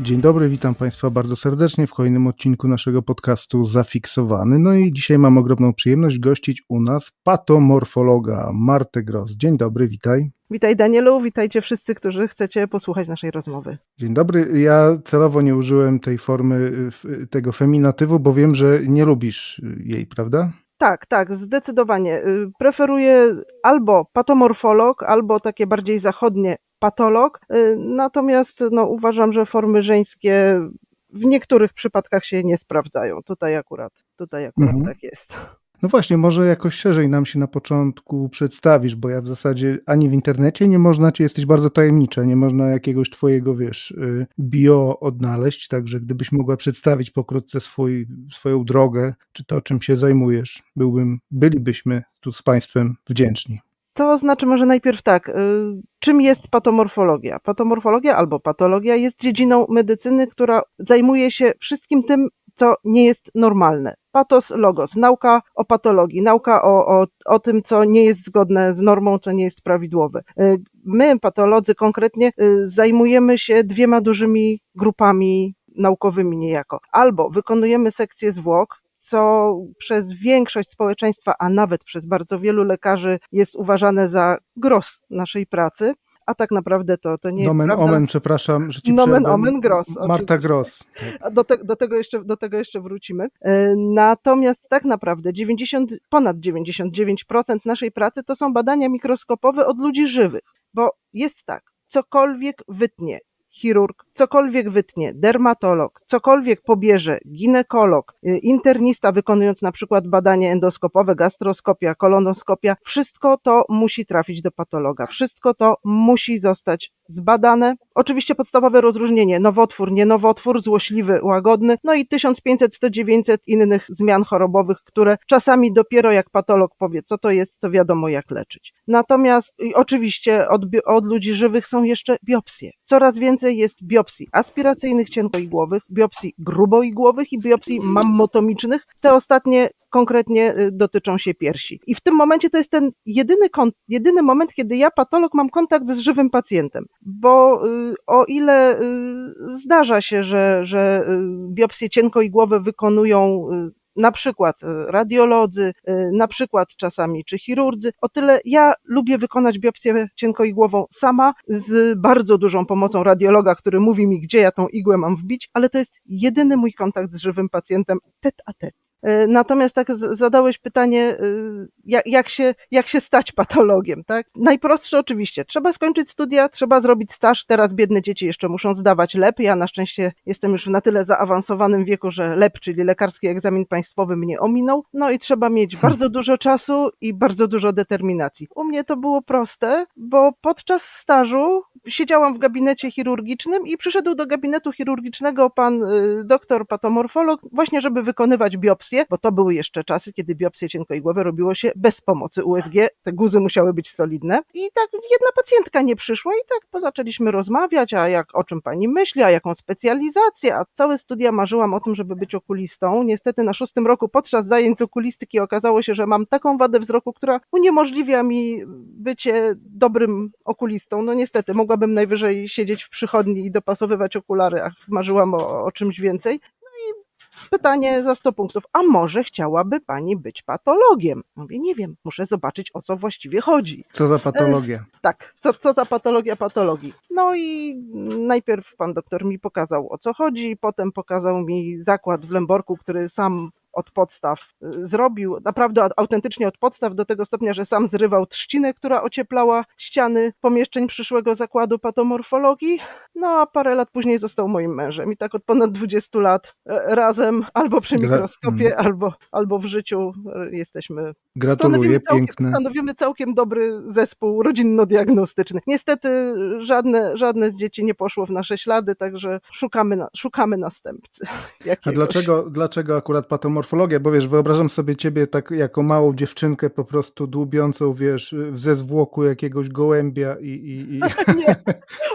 Dzień dobry, witam Państwa bardzo serdecznie w kolejnym odcinku naszego podcastu Zafiksowany. No i dzisiaj mam ogromną przyjemność gościć u nas patomorfologa Martę Gross. Dzień dobry, witaj. Witaj Danielu, witajcie wszyscy, którzy chcecie posłuchać naszej rozmowy. Dzień dobry. Ja celowo nie użyłem tej formy, y, tego feminatywu, bo wiem, że nie lubisz jej, prawda? Tak, tak, zdecydowanie. Y, preferuję albo patomorfolog, albo takie bardziej zachodnie patolog. Y, natomiast no, uważam, że formy żeńskie w niektórych przypadkach się nie sprawdzają. Tutaj akurat, tutaj akurat mhm. tak jest. No właśnie, może jakoś szerzej nam się na początku przedstawisz, bo ja w zasadzie ani w internecie nie można cię, jesteś bardzo tajemnicza, nie można jakiegoś twojego, wiesz, y, bio odnaleźć, także gdybyś mogła przedstawić pokrótce swój, swoją drogę, czy to, czym się zajmujesz, byłbym, bylibyśmy tu z państwem wdzięczni. To znaczy może najpierw tak, y, czym jest patomorfologia? Patomorfologia albo patologia jest dziedziną medycyny, która zajmuje się wszystkim tym, co nie jest normalne. Patos, logos, nauka o patologii, nauka o, o, o tym, co nie jest zgodne z normą, co nie jest prawidłowe. Y, my, patolodzy, konkretnie y, zajmujemy się dwiema dużymi grupami naukowymi niejako. Albo wykonujemy sekcję zwłok, co przez większość społeczeństwa, a nawet przez bardzo wielu lekarzy jest uważane za gros naszej pracy a tak naprawdę to, to nie Nomen jest omen, przepraszam, że ci Nomen przerwę. omen Gross. Marta Gross. Tak. Do, te, do, tego jeszcze, do tego jeszcze wrócimy. E, natomiast tak naprawdę 90, ponad 99% naszej pracy to są badania mikroskopowe od ludzi żywych, bo jest tak, cokolwiek wytnie chirurg, cokolwiek wytnie, dermatolog, cokolwiek pobierze, ginekolog, y, internista wykonując na przykład badanie endoskopowe, gastroskopia, kolonoskopia, wszystko to musi trafić do patologa. Wszystko to musi zostać zbadane. Oczywiście podstawowe rozróżnienie, nowotwór, nie nowotwór, złośliwy, łagodny, no i 1500-100-900 innych zmian chorobowych, które czasami dopiero jak patolog powie, co to jest, to wiadomo jak leczyć. Natomiast oczywiście od, od ludzi żywych są jeszcze biopsje. Coraz więcej jest biopsji aspiracyjnych cienkoigłowych, biopsji gruboigłowych i biopsji mammotomicznych. Te ostatnie konkretnie y, dotyczą się piersi. I w tym momencie to jest ten jedyny, jedyny moment, kiedy ja, patolog, mam kontakt z żywym pacjentem. Bo y, o ile y, zdarza się, że, że biopsje cienkoigłowe wykonują na przykład radiolodzy, na przykład czasami czy chirurdzy. O tyle ja lubię wykonać biopsję cienkoigłową sama z bardzo dużą pomocą radiologa, który mówi mi, gdzie ja tą igłę mam wbić, ale to jest jedyny mój kontakt z żywym pacjentem tet a tet. E, natomiast tak zadałeś pytanie, e, jak się, jak się stać patologiem, tak? Najprostsze oczywiście, trzeba skończyć studia, trzeba zrobić staż, teraz biedne dzieci jeszcze muszą zdawać LEP, ja na szczęście jestem już w na tyle zaawansowanym wieku, że LEP, czyli lekarski egzamin państwowy mnie ominął, no i trzeba mieć hmm. bardzo dużo czasu i bardzo dużo determinacji. U mnie to było proste, bo podczas stażu siedziałam w gabinecie chirurgicznym i przyszedł do gabinetu chirurgicznego pan y, doktor patomorfolog właśnie, żeby wykonywać biopsję bo to były jeszcze czasy, kiedy biopsje cienkoigłowe robiło się bez pomocy USG, te guzy musiały być solidne. I tak jedna pacjentka nie przyszła i tak zaczęliśmy rozmawiać, a jak o czym pani myśli, a jaką specjalizację, a całe studia marzyłam o tym, żeby być okulistą. Niestety na szóstym roku podczas zajęć okulistyki okazało się, że mam taką wadę wzroku, która uniemożliwia mi bycie dobrym okulistą. No niestety, mogłabym najwyżej siedzieć w przychodni i dopasowywać okulary, a marzyłam o, o czymś więcej pytanie za 100 punktów, a może chciałaby pani być patologiem? Mówię, nie wiem, muszę zobaczyć o co właściwie chodzi. Co za patologia? E, tak, co, co za patologia patologii. No i najpierw pan doktor mi pokazał o co chodzi, potem pokazał mi zakład w Lęborku, który sam od podstaw y, zrobił, naprawdę autentycznie od podstaw, do tego stopnia, że sam zrywał trzcinę, która ocieplała ściany pomieszczeń przyszłego zakładu patomorfologii. No a parę lat później został moim mężem i tak od ponad 20 lat e, razem albo przy mikroskopie, Gra... albo, albo w życiu e, jesteśmy. Gratuluję, stanowimy piękne. Całkiem, stanowimy całkiem dobry zespół rodzinno-diagnostyczny. Niestety żadne, żadne z dzieci nie poszło w nasze ślady, także szukamy, na, szukamy następcy. Jakiegoś. A dlaczego, dlaczego akurat patomorfologia, bo wiesz, wyobrażam sobie ciebie tak jako małą dziewczynkę po prostu dłubiącą, wiesz, ze zwłoku jakiegoś gołębia i, i, i Nie,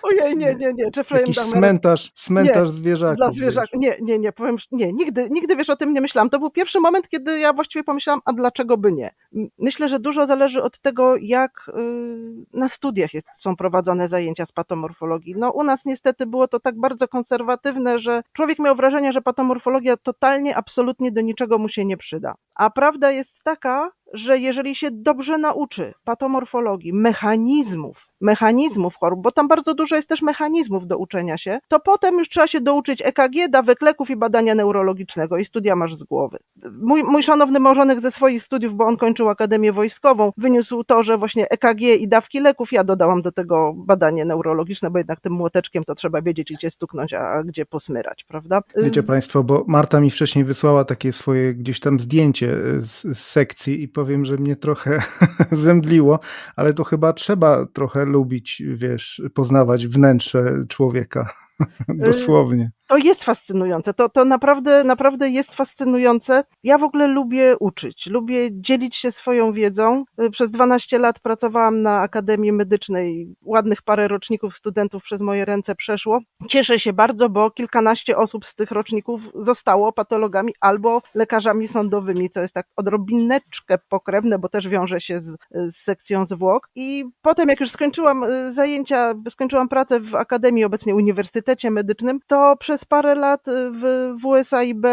ojej, nie, nie, nie, Jeffrey'em jakiś Dahmerem cmentarz, cmentarz zwierzaków. Dla zwierzaków. Nie, nie, nie, powiem, nie, nigdy, nigdy wiesz o tym nie myślałam. To był pierwszy moment, kiedy ja właściwie pomyślałam, a dlaczego by nie? M- Myślę, że dużo zależy od tego, jak y, na studiach jest, są prowadzone zajęcia z patomorfologii. No u nas niestety było to tak bardzo konserwatywne, że człowiek miał wrażenie, że patomorfologia totalnie, absolutnie do niczego mu się nie przyda. A prawda jest taka, że jeżeli się dobrze nauczy patomorfologii, mechanizmów, mechanizmów chorób, bo tam bardzo dużo jest też mechanizmów do uczenia się, to potem już trzeba się douczyć EKG, dawek leków i badania neurologicznego i studia masz z głowy. Mój, mój szanowny małżonek ze swoich studiów, bo on kończył Akademię Wojskową, wyniósł to, że właśnie EKG i dawki leków, ja dodałam do tego badanie neurologiczne, bo jednak tym młoteczkiem to trzeba wiedzieć, gdzie stuknąć, a gdzie posmyrać, prawda? Wiecie Państwo, bo Marta mi wcześniej wysłała takie swoje gdzieś tam zdjęcie z, z sekcji i powiem, że mnie trochę zemdliło, ale to chyba trzeba trochę lubić, wiesz, poznawać wnętrze człowieka. Dosłownie. To jest fascynujące, to, to naprawdę, naprawdę jest fascynujące. Ja w ogóle lubię uczyć, lubię dzielić się swoją wiedzą. Y, Przez 12 lat pracowałam na Akademii Medycznej, ładnych parę roczników studentów przez moje ręce przeszło. Cieszę się bardzo, bo kilkanaście osób z tych roczników zostało patologami albo lekarzami sądowymi, co jest tak odrobineczkę pokrewne, bo też wiąże się z, z sekcją zwłok. I potem, jak już skończyłam y, zajęcia, skończyłam pracę w Akademii, obecnie Uniwersytecie Medycznym, to przez parę lat y, w WSAIB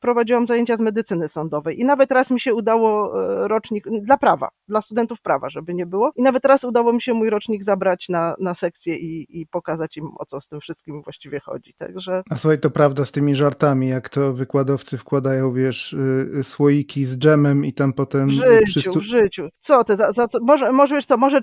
prowadziłam zajęcia z medycyny sądowej i nawet raz mi się udało y, rocznik, dla prawa, dla studentów prawa, żeby nie było, i nawet raz udało mi się mój rocznik zabrać na, na sekcję i, i pokazać im, o co z tym wszystkim właściwie chodzi. Także A słuchaj, to prawda z tymi żartami, jak to wykładowcy wkładają, wiesz, y, y, słoiki z dżemem i tam potem w y, życiu, stu... w życiu. Co ty, za, za może, może wiesz co, może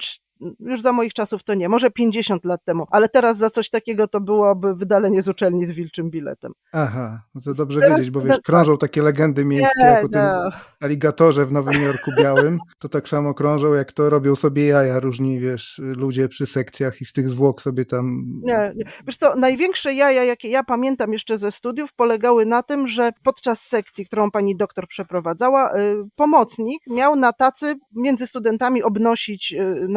już za moich czasów to nie, może 50 lat temu, ale teraz za coś takiego to byłoby wydalenie z uczelni z wilczym biletem. Aha, no to dobrze Teraz- wiedzieć, bo wiesz, tak. krążą takie legendy miejskie, Nie, jak o tym no. aligatorze w Nowym Jorku Białym, to tak samo krążą, jak to robią sobie jaja różni, wiesz, ludzie przy sekcjach i z tych zwłok sobie tam... Nie, nie. Wiesz co, największe jaja, jakie ja pamiętam jeszcze ze studiów, polegały na tym, że podczas sekcji, którą pani doktor przeprowadzała, y, pomocnik miał na tacy między studentami obnosić y,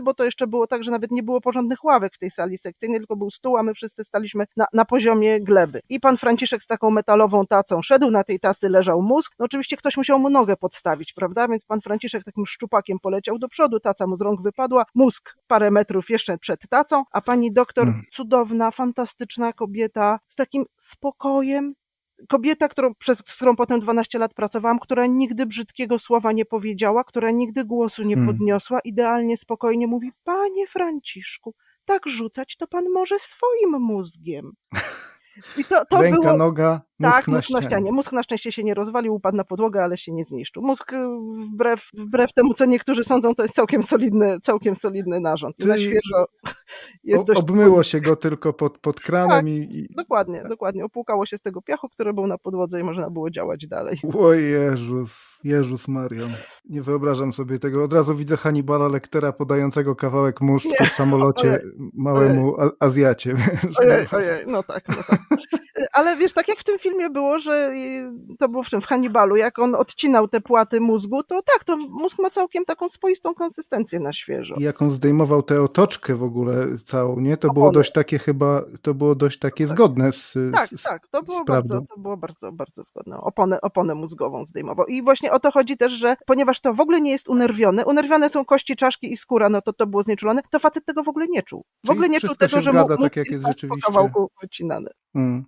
bo to jeszcze było tak, że nawet nie było porządnych ławek w tej sali sekcyjnej, tylko był stół, a my wszyscy staliśmy na, na poziomie gleby. I pan Franciszek z taką metalową tacą szedł, na tej tacy leżał mózg. No oczywiście ktoś musiał mu nogę podstawić, prawda? Więc pan Franciszek takim szczupakiem poleciał do przodu, taca mu z rąk wypadła, mózg parę metrów jeszcze przed tacą, a pani doktor, Mm. cudowna, fantastyczna kobieta, z takim spokojem, kobieta, którą, przez z którą potem 12 lat pracowałam, która nigdy brzydkiego słowa nie powiedziała, która nigdy głosu nie Mm. podniosła, idealnie spokojnie mówi, panie Franciszku, tak rzucać to pan może swoim mózgiem. I to, to Ręka, było... noga, Tak, mózg na ścianie. Mózg na szczęście się nie rozwalił, upadł na podłogę, ale się nie zniszczył. Mózg, y, wbrew, wbrew temu, co niektórzy sądzą, to jest całkiem solidny, całkiem solidny narząd. I na Czyli świeżo jest O, dość... obmyło się go tylko pod, pod kranem Tak. i, i... Dokładnie, dokładnie. Opłukało się z tego piachu, który był na podłodze i można było działać dalej. O Jezus, Jezus Marian. Nie wyobrażam sobie tego. Od razu widzę Hannibala Lektera podającego kawałek muszczku w samolocie ojej, małemu A- Azjacie. Ojej, ojej, no tak, no tak. Ale wiesz, tak jak w tym filmie było, że to było w czym, w Hannibalu, jak on odcinał te płaty mózgu, to tak, to mózg ma całkiem taką swoistą konsystencję na świeżo. I jak on zdejmował tę otoczkę w ogóle całą, nie? To było dość takie chyba, to było dość takie zgodne z, Tak, z, tak, to było, bardzo, to było bardzo, bardzo zgodne. Oponę, oponę mózgową zdejmował. I właśnie o to chodzi też, że ponieważ to w ogóle nie jest unerwione, unerwione są kości, czaszki i skóra, no to to było znieczulone, to facet tego w ogóle nie czuł. W Czyli ogóle nie czuł tego, że mu tak jak jest po rzeczywiście. kawałku wycinany. Mm.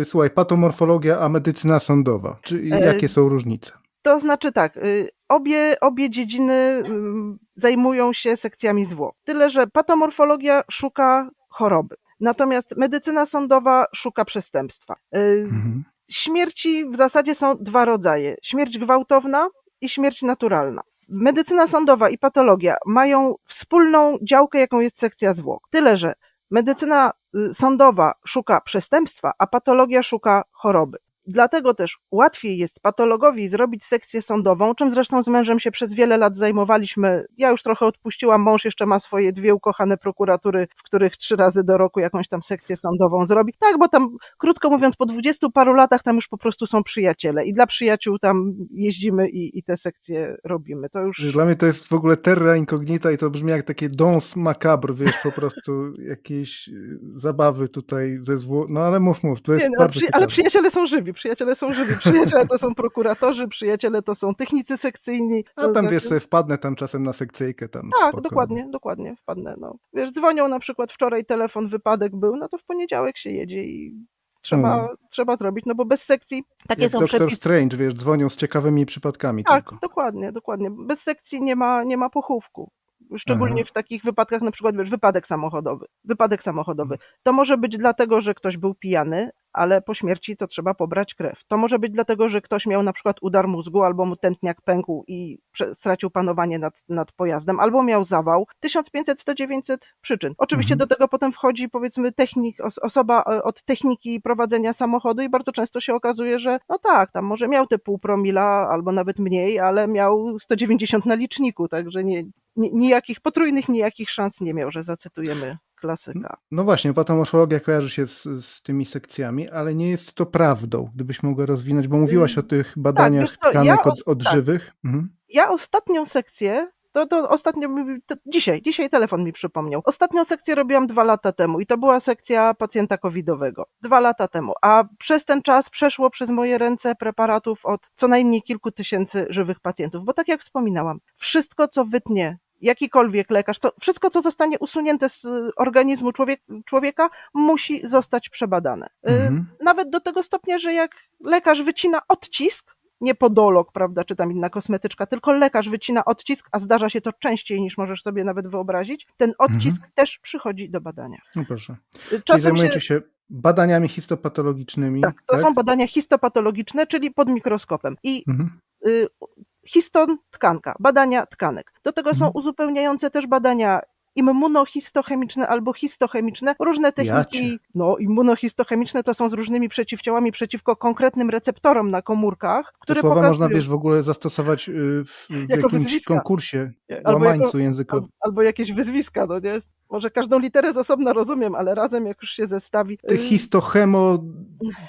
Y, słuchaj, patomorfologia, a medycyna sądowa. Czy, E, jakie są różnice? To znaczy tak, y, obie, obie dziedziny ym, zajmują się sekcjami zwłok. Tyle, że patomorfologia szuka choroby. Natomiast medycyna sądowa szuka przestępstwa. Y, Mhm. Śmierci w zasadzie są dwa rodzaje: śmierć gwałtowna i śmierć naturalna. Medycyna sądowa i patologia mają wspólną działkę, jaką jest sekcja zwłok. Tyle, że medycyna y, sądowa szuka przestępstwa, a patologia szuka choroby. Dlatego też łatwiej jest patologowi zrobić sekcję sądową, czym zresztą z mężem się przez wiele lat zajmowaliśmy. Ja już trochę odpuściłam, mąż jeszcze ma swoje dwie ukochane prokuratury, w których trzy razy do roku jakąś tam sekcję sądową zrobi. Tak, bo tam, krótko mówiąc, po dwudziestu paru latach tam już po prostu są przyjaciele i dla przyjaciół tam jeździmy i, i te sekcje robimy. To już... Dla mnie to jest w ogóle terra incognita i to brzmi jak takie dons macabre, wiesz, po prostu jakieś y, zabawy tutaj ze zło... No ale mów, mów, to jest Nie, no, bardzo przy, ale przyjaciele są żywi, przyjaciele są żywi, przyjaciele to są prokuratorzy, przyjaciele to są technicy sekcyjni. A tam znaczy- wiesz, sobie wpadnę tam czasem na sekcyjkę tam Tak, spoko. dokładnie, dokładnie, wpadnę. No. Wiesz, dzwonią na przykład wczoraj telefon, wypadek był, no to w poniedziałek się jedzie i trzeba, Mm. trzeba zrobić, no bo bez sekcji takie Jak są Doktor przepisy. Strange, wiesz, dzwonią z ciekawymi przypadkami Tak, tylko. dokładnie, dokładnie. Bez sekcji nie ma, nie ma pochówku. Szczególnie Aha. w takich wypadkach, na przykład wiesz, wypadek samochodowy. Wypadek samochodowy. Mhm. To może być dlatego, że ktoś był pijany, ale po śmierci to trzeba pobrać krew. To może być dlatego, że ktoś miał na przykład udar mózgu, albo mu tętniak pękł i stracił panowanie nad, nad pojazdem, albo miał zawał. 1500-100-900 przyczyn. Oczywiście Mhm. do tego potem wchodzi powiedzmy technik, os- osoba e, od techniki prowadzenia samochodu i bardzo często się okazuje, że no tak, tam może miał te pół promila albo nawet mniej, ale miał 190 na liczniku, także nie, ni- nijakich potrójnych nijakich szans nie miał, że zacytujemy klasyka. No właśnie, patomorfologia kojarzy się z, z tymi sekcjami, ale nie jest to prawdą, gdybyś mogła rozwinąć, bo mówiłaś o tych badaniach wiesz co, ja tkanek od, od tak. żywych. Mhm. Ja ostatnią sekcję, to, to ostatnio, to dzisiaj, dzisiaj telefon mi przypomniał. Ostatnią sekcję robiłam dwa lata temu i to była sekcja pacjenta covidowego. Dwa lata temu, a przez ten czas przeszło przez moje ręce preparatów od co najmniej kilku tysięcy żywych pacjentów, bo tak jak wspominałam, wszystko co wytnie jakikolwiek lekarz, to wszystko co zostanie usunięte z organizmu człowiek, człowieka musi zostać przebadane. Y, Mhm. Nawet do tego stopnia, że jak lekarz wycina odcisk, nie podolog, prawda, czy tam inna kosmetyczka, tylko lekarz wycina odcisk, a zdarza się to częściej niż możesz sobie nawet wyobrazić, ten odcisk też przychodzi do badania. No proszę. Y, Czyli Czasem zajmujecie się, badaniami histopatologicznymi. tak, to są badania histopatologiczne, czyli pod mikroskopem. I Mhm. y, histon tkanka, badania tkanek. Do tego są Mhm. uzupełniające też badania immunohistochemiczne albo histochemiczne, różne techniki, Jacie. no immunohistochemiczne to są z różnymi przeciwciałami przeciwko konkretnym receptorom na komórkach, Te które słowa pokazują, można, wiesz, w ogóle zastosować y, w, w jakimś wyzwiska. konkursie, albo, łamańcu jako, językowym. albo jakieś wyzwiska, no nie? Może każdą literę z osobna rozumiem, ale razem jak już się zestawi. Y, histochemo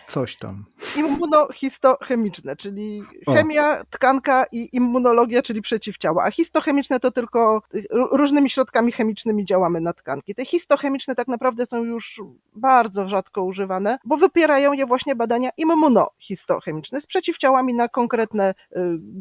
coś tam. immunohistochemiczne, czyli O. chemia, tkanka i immunologia, czyli przeciwciała. A histochemiczne to tylko y, różnymi środkami chemicznymi działamy na tkanki. Te histochemiczne tak naprawdę są już bardzo rzadko używane, bo wypierają je właśnie badania immunohistochemiczne z przeciwciałami na konkretne, y,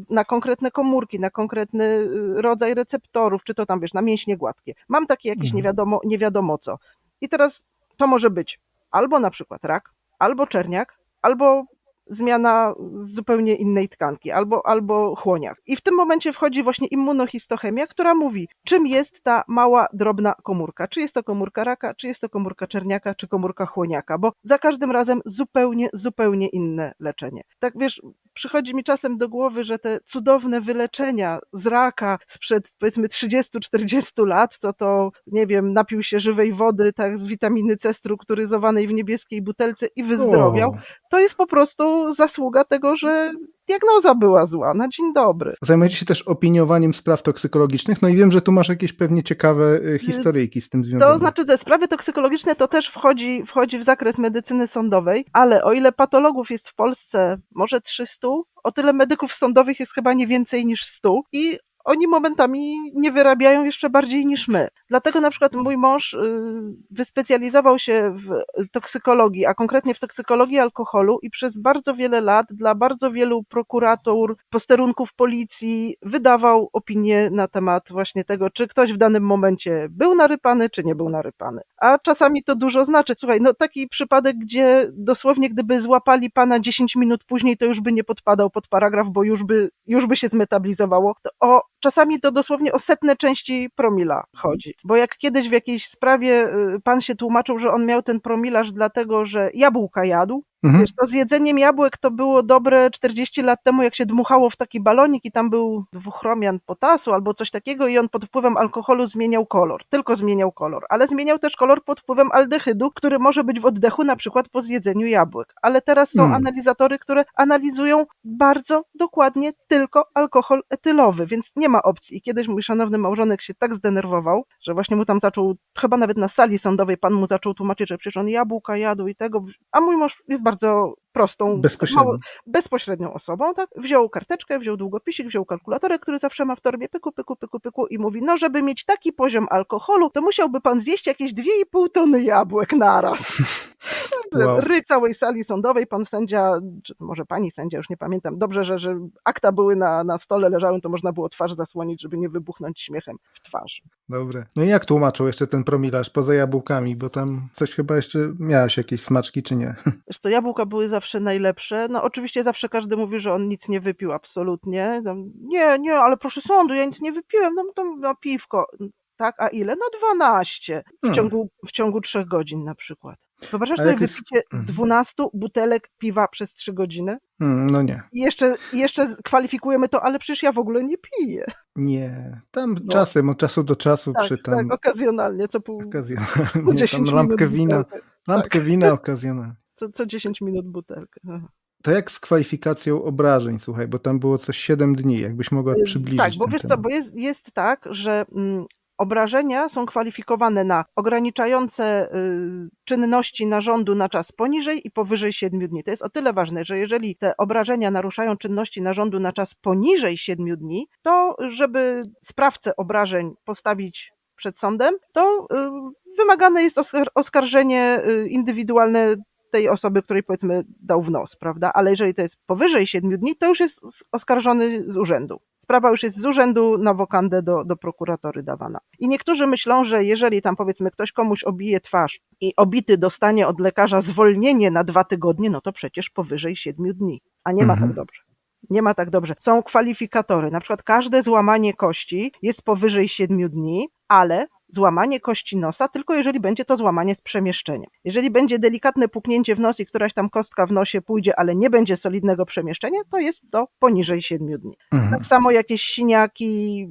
na konkretne komórki, na konkretny rodzaj receptorów, czy to tam wiesz, na mięśnie gładkie. Mam takie jakieś Mhm. Wiadomo, nie wiadomo co. I teraz to może być albo na przykład rak, albo czerniak, albo zmiana zupełnie innej tkanki, albo, albo chłoniak. I w tym momencie wchodzi właśnie immunohistochemia, która mówi, czym jest ta mała, drobna komórka. Czy jest to komórka raka, czy jest to komórka czerniaka, czy komórka chłoniaka, bo za każdym razem zupełnie, zupełnie inne leczenie. Tak wiesz, przychodzi mi czasem do głowy, że te cudowne wyleczenia z raka sprzed powiedzmy 30-40 lat, co to, nie wiem, napił się żywej wody, tak, z witaminy C strukturyzowanej w niebieskiej butelce i wyzdrowiał, O. to jest po prostu zasługa tego, że diagnoza była zła. Na dzień dobry. Zajmujecie się też opiniowaniem spraw toksykologicznych, no i wiem, że tu masz jakieś pewnie ciekawe y, historyjki z tym związane. To znaczy te sprawy toksykologiczne to też wchodzi, wchodzi w zakres medycyny sądowej, ale o ile patologów jest w Polsce może 300, o tyle medyków sądowych jest chyba nie więcej niż 100 i oni momentami nie wyrabiają jeszcze bardziej niż my. Dlatego na przykład mój mąż y, wyspecjalizował się w toksykologii, a konkretnie w toksykologii alkoholu i przez bardzo wiele lat dla bardzo wielu prokuratur, posterunków policji wydawał opinie na temat właśnie tego, czy ktoś w danym momencie był narypany, czy nie był narypany. A czasami to dużo znaczy. Słuchaj, no taki przypadek, gdzie dosłownie gdyby złapali pana 10 minut później, to już by nie podpadał pod paragraf, bo już by, już by się zmetabilizowało. To o, czasami to dosłownie o setne części promila chodzi. Bo jak kiedyś w jakiejś sprawie y, pan się tłumaczył, że on miał ten promilaż dlatego, że jabłka jadł, Mhm. Wiesz, to z jedzeniem jabłek to było dobre 40 lat temu, jak się dmuchało w taki balonik i tam był dwuchromian potasu albo coś takiego i on pod wpływem alkoholu zmieniał kolor. Tylko zmieniał kolor, ale zmieniał też kolor pod wpływem aldehydu, który może być w oddechu na przykład po zjedzeniu jabłek. Ale teraz są Mm. analizatory, które analizują bardzo dokładnie tylko alkohol etylowy, więc nie ma opcji. I kiedyś mój szanowny małżonek się tak zdenerwował, że właśnie mu tam zaczął, chyba nawet na sali sądowej pan mu zaczął tłumaczyć, że przecież on jabłka jadł i tego, a mój mąż jest bardzo prostą, mało- bezpośrednią osobą, tak? Wziął karteczkę, wziął długopisik, wziął kalkulatorek, który zawsze ma w torbie, pyku, pyku, pyku, pyku i mówi, no żeby mieć taki poziom alkoholu, to musiałby pan zjeść jakieś 2,5 tony jabłek naraz. Wow. Ry całej sali sądowej, pan sędzia, czy może pani sędzia, już nie pamiętam, dobrze, że, że akta były na, na stole, leżały, to można było twarz zasłonić, żeby nie wybuchnąć śmiechem w twarz. Dobre. No i jak tłumaczył jeszcze ten promilarz poza jabłkami, bo tam coś chyba jeszcze miałeś jakieś smaczki, czy nie? Wiesz co, jabłka były zawsze najlepsze. No oczywiście zawsze każdy mówi, że on nic nie wypił, absolutnie. Tam, nie, nie, ale proszę sądu, ja nic nie wypiłem, no to no, piwko. Tak, a ile? No 12 w Hmm. ciągu, w ciągu 3 godzin na przykład. Wyobrażasz sobie jest- wypicie Mhm. 12 butelek piwa przez 3 godziny? Hmm, no nie. I jeszcze, jeszcze kwalifikujemy to, ale przecież ja w ogóle nie piję. Nie. Tam No. czasem, od czasu do czasu Tak, przy tam tak, okazjonalnie, co pół, okazjonalnie, 10 tam minut lampkę wina, lampkę wina okazjonalnie. Co, co 10 minut butelkę. Aha. To jak z kwalifikacją obrażeń, słuchaj, bo tam było coś 7 dni, jakbyś mogła przybliżyć Tak, bo wiesz co, temat. bo jest, jest tak, że mm, obrażenia są kwalifikowane na ograniczające y, czynności narządu na czas poniżej i powyżej 7 dni. To jest o tyle ważne, że jeżeli te obrażenia naruszają czynności narządu na czas poniżej 7 dni, to żeby sprawcę obrażeń postawić przed sądem, to y, wymagane jest oskar- oskarżenie y, indywidualne tej osoby, której powiedzmy dał w nos, prawda? Ale jeżeli to jest powyżej 7 dni, to już jest oskarżony z urzędu. Sprawa już jest z urzędu na wokandę do, do prokuratory dawana. I niektórzy myślą, że jeżeli tam powiedzmy ktoś komuś obije twarz i obity dostanie od lekarza zwolnienie na dwa tygodnie, no to przecież powyżej 7 dni. A nie ma Mhm. tak dobrze. Nie ma tak dobrze. Są kwalifikatory. Na przykład każde złamanie kości jest powyżej 7 dni, ale złamanie kości nosa tylko jeżeli będzie to złamanie z przemieszczeniem. Jeżeli będzie delikatne puknięcie w nos i któraś tam kostka w nosie pójdzie, ale nie będzie solidnego przemieszczenia, to jest to poniżej 7 dni. Mhm. Tak samo jakieś siniaki,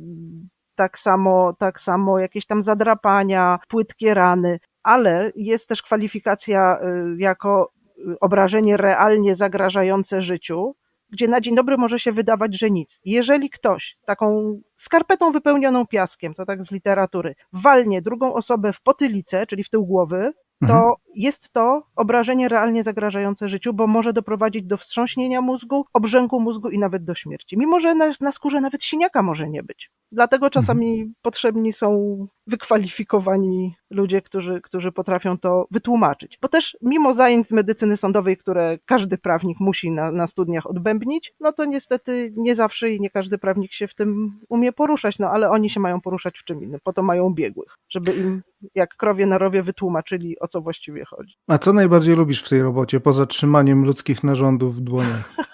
tak samo, tak samo jakieś tam zadrapania, płytkie rany, ale jest też kwalifikacja y, jako y, obrażenie realnie zagrażające życiu, gdzie na dzień dobry może się wydawać, że nic. Jeżeli ktoś taką skarpetą wypełnioną piaskiem, to tak z literatury, walnie drugą osobę w potylicę, czyli w tył głowy, Mhm. to jest to obrażenie realnie zagrażające życiu, bo może doprowadzić do wstrząśnienia mózgu, obrzęku mózgu i nawet do śmierci. Mimo, że na, na skórze nawet siniaka może nie być. Dlatego czasami potrzebni są wykwalifikowani ludzie, którzy, którzy potrafią to wytłumaczyć. Bo też mimo zajęć z medycyny sądowej, które każdy prawnik musi na, na studiach odbębnić, no to niestety nie zawsze i nie każdy prawnik się w tym umie poruszać, no ale oni się mają poruszać w czym innym, po to mają biegłych, żeby im jak krowie na rowie wytłumaczyli, o co właściwie chodzi. A co najbardziej lubisz w tej robocie, poza trzymaniem ludzkich narządów w dłoniach?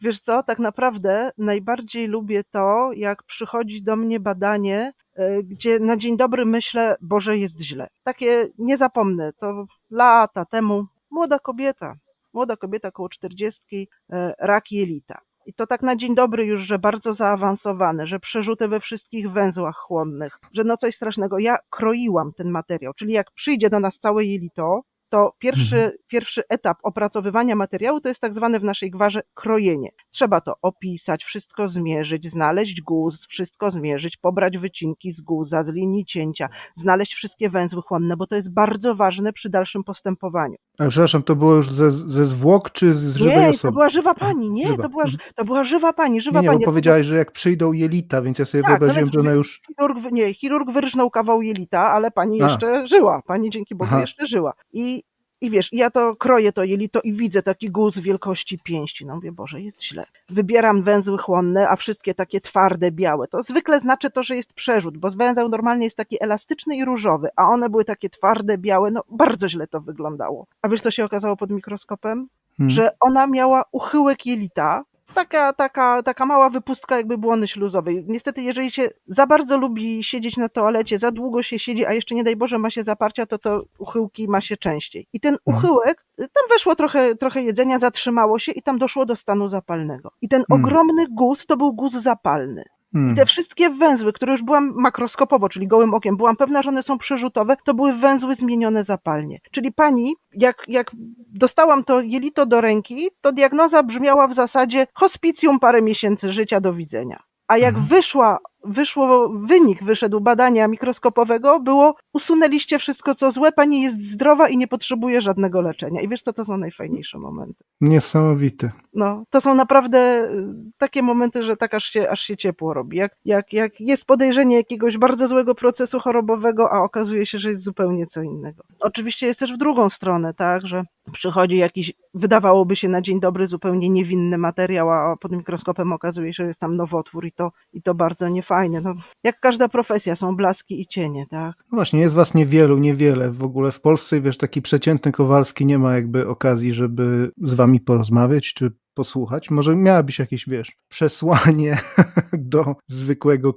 Wiesz co, tak naprawdę najbardziej lubię to, jak przychodzi do mnie badanie, e, gdzie na dzień dobry myślę, Boże, jest źle. Takie nie zapomnę, to lata temu młoda kobieta, młoda kobieta koło czterdziestki, e, rak jelita. I to tak na dzień dobry już, że bardzo zaawansowane, że przerzute we wszystkich węzłach chłonnych, że no coś strasznego. Ja kroiłam ten materiał, czyli jak przyjdzie do nas całe jelito, to pierwszy, pierwszy etap opracowywania materiału to jest tak zwane w naszej gwarze krojenie. Trzeba to opisać, wszystko zmierzyć, znaleźć guz, wszystko zmierzyć, pobrać wycinki z guza, z linii cięcia, znaleźć wszystkie węzły chłonne, bo to jest bardzo ważne przy dalszym postępowaniu. A przepraszam, to było już ze, ze zwłok czy z żywej nie, osoby? to była żywa pani, nie, Żywa. to była, to była żywa pani, żywa Nie, nie, pani. bo powiedziałeś, że jak przyjdą jelita, więc ja sobie Tak, wyobraziłem, że ona już... Chirurg, nie, chirurg wyrżnął kawał jelita, ale pani A. jeszcze żyła. Pani dzięki Bogu Aha. jeszcze żyła. I, I wiesz, ja to kroję to jelito i widzę taki guz wielkości pięści. No mówię, Boże, jest źle. Wybieram węzły chłonne, a wszystkie takie twarde, białe. To zwykle znaczy to, że jest przerzut, bo węzeł normalnie jest taki elastyczny i różowy, a one były takie twarde, białe. No bardzo źle to wyglądało. A wiesz, co się okazało pod mikroskopem? Hmm. Że ona miała uchyłek jelita, taka, taka, taka mała wypustka jakby błony śluzowej. Niestety, jeżeli się za bardzo lubi siedzieć na toalecie, za długo się siedzi, a jeszcze nie daj Boże ma się zaparcia, to to uchyłki ma się częściej. I ten Mhm. uchyłek, tam weszło trochę, trochę jedzenia, zatrzymało się i tam doszło do stanu zapalnego. I ten Mhm. ogromny guz to był guz zapalny. I Hmm. te wszystkie węzły, które już byłam makroskopowo, czyli gołym okiem, byłam pewna, że one są przerzutowe, to były węzły zmienione zapalnie. Czyli pani, jak, jak dostałam to jelito do ręki, to diagnoza brzmiała w zasadzie hospicjum parę miesięcy życia, do widzenia. A jak Mhm. wyszła, wyszło, wynik wyszedł badania mikroskopowego, było usunęliście wszystko co złe, pani jest zdrowa i nie potrzebuje żadnego leczenia. I wiesz co, to są najfajniejsze momenty. Niesamowite. No, to są naprawdę y, takie momenty, że tak aż się, aż się ciepło robi. Jak, jak, jak jest podejrzenie jakiegoś bardzo złego procesu chorobowego, a okazuje się, że jest zupełnie co innego. Oczywiście jest też w drugą stronę, tak, że przychodzi jakiś, wydawałoby się na dzień dobry, zupełnie niewinny materiał, a pod mikroskopem okazuje się, że jest tam nowotwór i to, i to bardzo niefajne. No, jak każda profesja, są blaski i cienie, tak. No właśnie, jest was niewielu, niewiele w ogóle w Polsce. Wiesz, taki przeciętny Kowalski nie ma jakby okazji, żeby z wami porozmawiać czy posłuchać. Może miałabyś jakieś, wiesz, przesłanie do zwykłego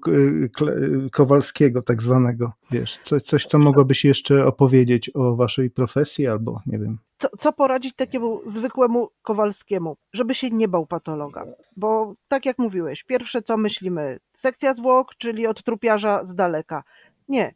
Kowalskiego, tak zwanego. Wiesz, coś, coś, co mogłabyś jeszcze opowiedzieć o waszej profesji albo nie wiem. co, co poradzić takiemu zwykłemu Kowalskiemu, żeby się nie bał patologa? Bo tak jak mówiłeś, pierwsze co myślimy, sekcja zwłok, czyli od trupiarza z daleka. Nie.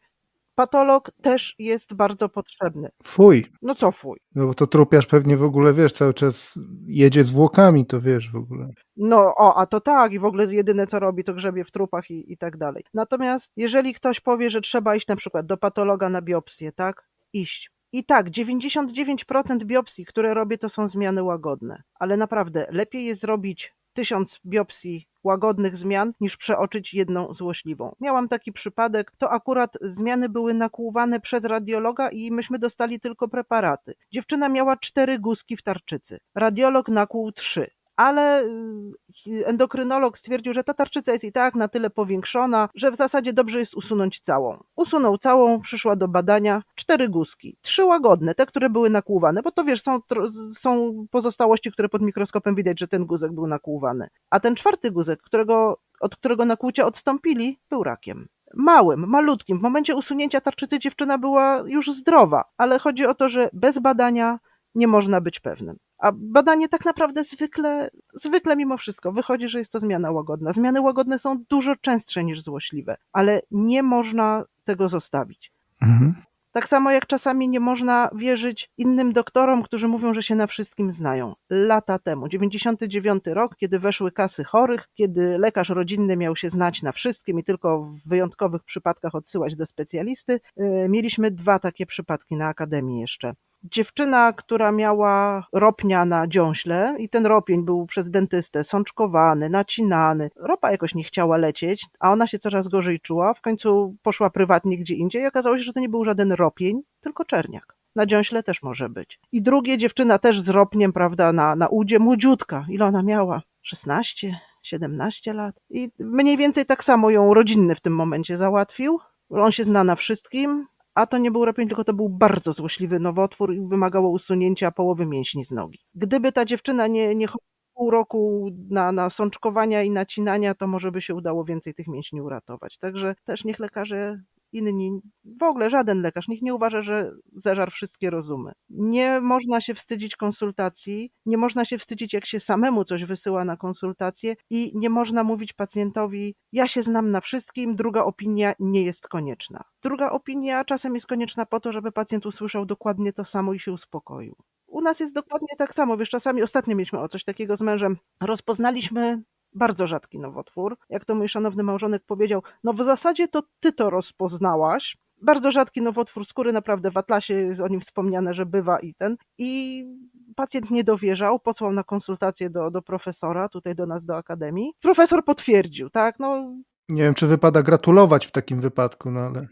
Patolog też jest bardzo potrzebny. Fuj, No co fuj. no bo to trupiarz pewnie w ogóle, wiesz, cały czas jedzie zwłokami, to wiesz w ogóle. No, o, a to tak, i w ogóle jedyne co robi, to grzebie w trupach i, i tak dalej. Natomiast jeżeli ktoś powie, że trzeba iść na przykład do patologa na biopsję, tak? Iść. I tak, 99% biopsji, które robię, to są zmiany łagodne. Ale naprawdę, lepiej jest zrobić tysiąc biopsji łagodnych zmian, niż przeoczyć jedną złośliwą. Miałam taki przypadek, to akurat zmiany były nakłuwane przez radiologa i myśmy dostali tylko preparaty. Dziewczyna miała cztery guzki w tarczycy. Radiolog nakłuł trzy ale y, endokrynolog stwierdził, że ta tarczyca jest i tak na tyle powiększona, że w zasadzie dobrze jest usunąć całą. Usunął całą, przyszła do badania, cztery guzki, trzy łagodne, te, które były nakłuwane, bo to wiesz, są, są pozostałości, które pod mikroskopem widać, że ten guzek był nakłuwany. A ten czwarty guzek, którego, od którego nakłucia odstąpili, był rakiem małym, malutkim. W momencie usunięcia tarczycy dziewczyna była już zdrowa, ale chodzi o to, że bez badania nie można być pewnym. A badanie tak naprawdę zwykle, zwykle mimo wszystko wychodzi, że jest to zmiana łagodna. Zmiany łagodne są dużo częstsze niż złośliwe, ale nie można tego zostawić. Mhm. Tak samo jak czasami nie można wierzyć innym doktorom, którzy mówią, że się na wszystkim znają. Lata temu, 99 rok, kiedy weszły kasy chorych, kiedy lekarz rodzinny miał się znać na wszystkim i tylko w wyjątkowych przypadkach odsyłać do specjalisty, yy, mieliśmy dwa takie przypadki na akademii jeszcze. Dziewczyna, która miała ropnia na dziąśle i ten ropień był przez dentystę sączkowany, nacinany. Ropa jakoś nie chciała lecieć, a ona się coraz gorzej czuła. W końcu poszła prywatnie gdzie indziej i okazało się, że to nie był żaden ropień, tylko czerniak. Na dziąśle też może być. I drugie, dziewczyna też z ropniem, prawda, na, na udzie, młodziutka. Ile ona miała? 16, 17 lat. I mniej więcej tak samo ją rodzinny w tym momencie załatwił. On się zna na wszystkim, a to nie był ropień, tylko to był bardzo złośliwy nowotwór i wymagało usunięcia połowy mięśni z nogi. Gdyby ta dziewczyna nie, nie chodziła pół roku na, na sączkowania i nacinania, to może by się udało więcej tych mięśni uratować. Także też niech lekarze inni, w ogóle żaden lekarz, niech nie uważa, że zeżar wszystkie rozumy. Nie można się wstydzić konsultacji, nie można się wstydzić, jak się samemu coś wysyła na konsultację i nie można mówić pacjentowi, ja się znam na wszystkim, druga opinia nie jest konieczna. Druga opinia czasem jest konieczna po to, żeby pacjent usłyszał dokładnie to samo i się uspokoił. U nas jest dokładnie tak samo, wiesz, czasami ostatnio mieliśmy o coś takiego z mężem, rozpoznaliśmy bardzo rzadki nowotwór. Jak to mój szanowny małżonek powiedział, no w zasadzie to ty to rozpoznałaś. Bardzo rzadki nowotwór skóry, naprawdę w atlasie jest o nim wspomniane, że bywa i ten. I pacjent nie dowierzał, posłał na konsultację do, do profesora, tutaj do nas do akademii. Profesor potwierdził, tak, no Nie wiem, czy wypada gratulować w takim wypadku, no ale.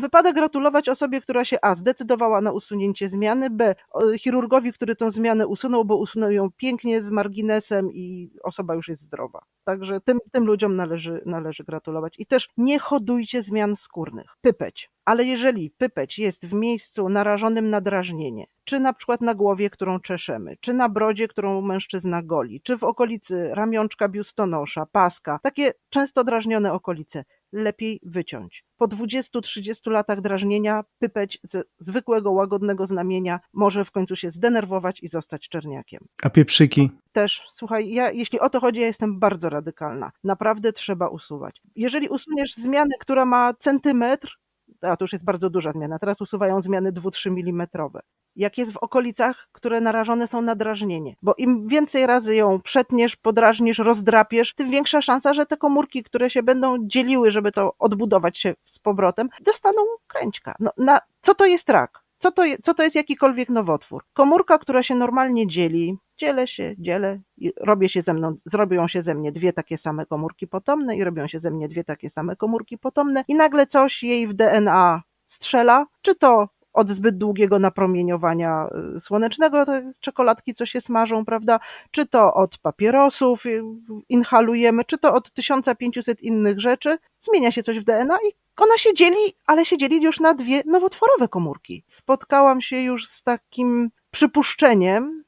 Wypada gratulować osobie, która się A zdecydowała na usunięcie zmiany, B chirurgowi, który tę zmianę usunął, bo usunął ją pięknie z marginesem i osoba już jest zdrowa. Także tym, tym ludziom należy, należy gratulować. I też nie hodujcie zmian skórnych. Pypeć. Ale jeżeli pypeć jest w miejscu narażonym na drażnienie, czy na przykład na głowie, którą czeszemy, czy na brodzie, którą mężczyzna goli, czy w okolicy ramionczka biustonosza, paska, takie często drażnione okolice, lepiej wyciąć. Po 20-30 latach drażnienia pypeć ze zwykłego, łagodnego znamienia może w końcu się zdenerwować i zostać czerniakiem A pieprzyki? też, słuchaj, ja, jeśli o to chodzi, ja jestem bardzo radykalna. Naprawdę trzeba usuwać. Jeżeli usuniesz zmianę, która ma centymetr, a to już jest bardzo duża zmiana, teraz usuwają zmiany 2-3 mm. Jak jest w okolicach, które narażone są na drażnienie, bo im więcej razy ją przetniesz, podrażnisz, rozdrapiesz, tym większa szansa, że te komórki, które się będą dzieliły, żeby to odbudować się z powrotem, dostaną kręćka. No, na, co to jest rak? Co to, co to jest jakikolwiek nowotwór? Komórka, która się normalnie dzieli, dzielę się, dzielę i robię się ze mną, zrobią się ze mnie dwie takie same komórki potomne i robią się ze mnie dwie takie same komórki potomne i nagle coś jej w DNA strzela, czy to od zbyt długiego napromieniowania y, słonecznego, te czekoladki, co się smażą, prawda, czy to od papierosów y, inhalujemy, czy to od 1500 innych rzeczy, zmienia się coś w DNA i ona się dzieli, ale się dzieli już na dwie nowotworowe komórki. Spotkałam się już z takim przypuszczeniem,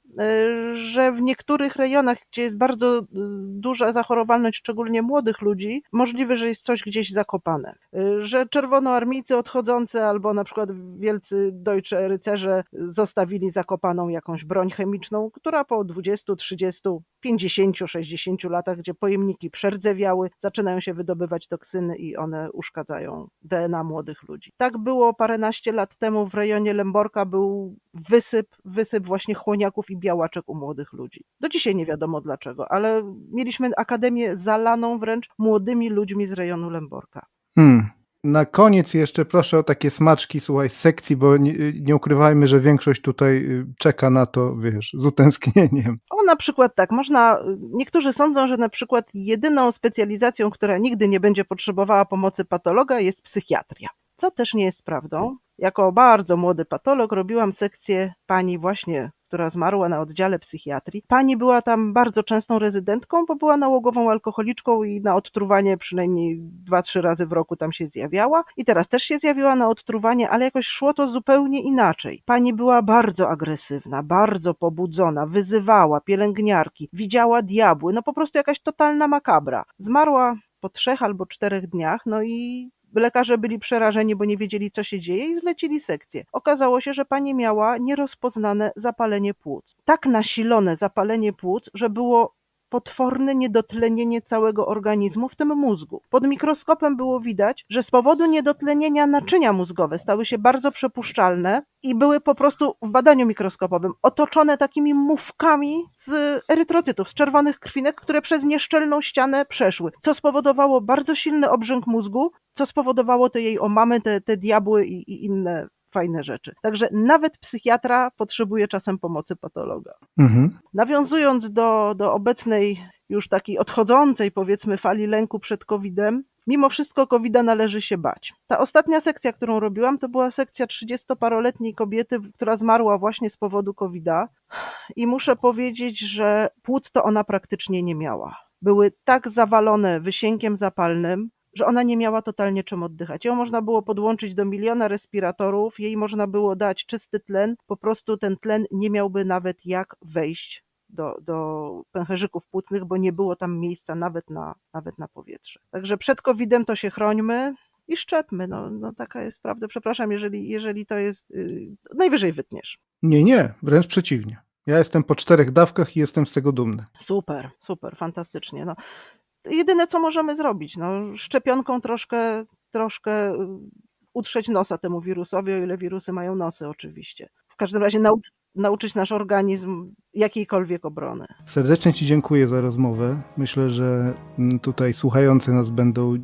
że w niektórych rejonach, gdzie jest bardzo y, duża zachorowalność, szczególnie młodych ludzi, możliwe, że jest coś gdzieś zakopane. Y, Że czerwonoarmijcy odchodzący albo na przykład wielcy deutsche rycerze zostawili zakopaną jakąś broń chemiczną, która po 20, 30, 50, 60 latach, gdzie pojemniki przerdzewiały, zaczynają się wydobywać toksyny i one uszkadzają DNA młodych ludzi. Tak było paręnaście lat temu w rejonie Lęborka był wysyp, wysyp właśnie chłoniaków i białaczek u młodych ludzi. Do dzisiaj nie wiadomo dlaczego, ale mieliśmy akademię zalaną wręcz młodymi ludźmi z rejonu Lęborka. Hmm. Na koniec jeszcze proszę o takie smaczki, słuchaj, z sekcji, bo nie, nie ukrywajmy, że większość tutaj y, czeka na to, wiesz, z utęsknieniem. O, na przykład tak, można, niektórzy sądzą, że na przykład jedyną specjalizacją, która nigdy nie będzie potrzebowała pomocy patologa jest psychiatria, co też nie jest prawdą. Jako bardzo młody patolog robiłam sekcję pani właśnie, która zmarła na oddziale psychiatrii. Pani była tam bardzo częstą rezydentką, bo była nałogową alkoholiczką i na odtruwanie przynajmniej dwa, trzy razy w roku tam się zjawiała. I teraz też się zjawiła na odtruwanie, ale jakoś szło to zupełnie inaczej. Pani była bardzo agresywna, bardzo pobudzona, wyzywała pielęgniarki, widziała diabły, no po prostu jakaś totalna makabra. Zmarła po trzech albo czterech dniach, no i Lekarze byli przerażeni, bo nie wiedzieli, co się dzieje i zlecili sekcję. Okazało się, że pani miała nierozpoznane zapalenie płuc. Tak nasilone zapalenie płuc, że było potworne niedotlenienie całego organizmu, w tym mózgu. Pod mikroskopem było widać, że z powodu niedotlenienia naczynia mózgowe stały się bardzo przepuszczalne i były po prostu w badaniu mikroskopowym otoczone takimi mówkami z erytrocytów, z czerwonych krwinek, które przez nieszczelną ścianę przeszły, co spowodowało bardzo silny obrzęk mózgu, co spowodowało te jej omamy, te, te diabły i, i inne fajne rzeczy. Także nawet psychiatra potrzebuje czasem pomocy patologa. Mhm. Nawiązując do, do obecnej już takiej odchodzącej powiedzmy fali lęku przed COVID-em, mimo wszystko COVID-a należy się bać. Ta ostatnia sekcja, którą robiłam, to była sekcja 30-paroletniej kobiety, która zmarła właśnie z powodu COVID-a i muszę powiedzieć, że płuc to ona praktycznie nie miała. Były tak zawalone wysiękiem zapalnym, że ona nie miała totalnie czym oddychać. Ją można było podłączyć do miliona respiratorów, jej można było dać czysty tlen, po prostu ten tlen nie miałby nawet jak wejść do, do pęcherzyków płucnych, bo nie było tam miejsca nawet na, nawet na powietrze. Także przed COVID-em to się chrońmy i szczepmy. No, no taka jest prawda. Przepraszam, jeżeli, jeżeli to jest. Yy, najwyżej wytniesz. Nie, nie, wręcz przeciwnie. Ja jestem po czterech dawkach i jestem z tego dumny. Super, super, fantastycznie. No, jedyne co możemy zrobić, no, szczepionką troszkę, troszkę y, utrzeć nosa temu wirusowi, o ile wirusy mają nosy oczywiście. W każdym razie nauc nauczyć nasz organizm jakiejkolwiek obrony. Serdecznie Ci dziękuję za rozmowę. Myślę, że mm, tutaj słuchający nas będą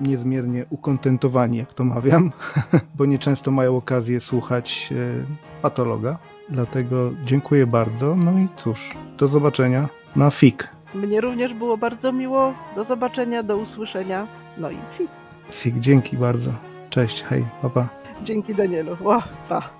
niezmiernie ukontentowani, jak to mawiam, bo nieczęsto mają okazję słuchać e, patologa. Dlatego dziękuję bardzo. No i cóż, do zobaczenia na FIK. Mnie również było bardzo miło. Do zobaczenia, do usłyszenia. No i fit. FIK, dzięki bardzo. Cześć, hej, papa. Dzięki Danielu. Ła, pa.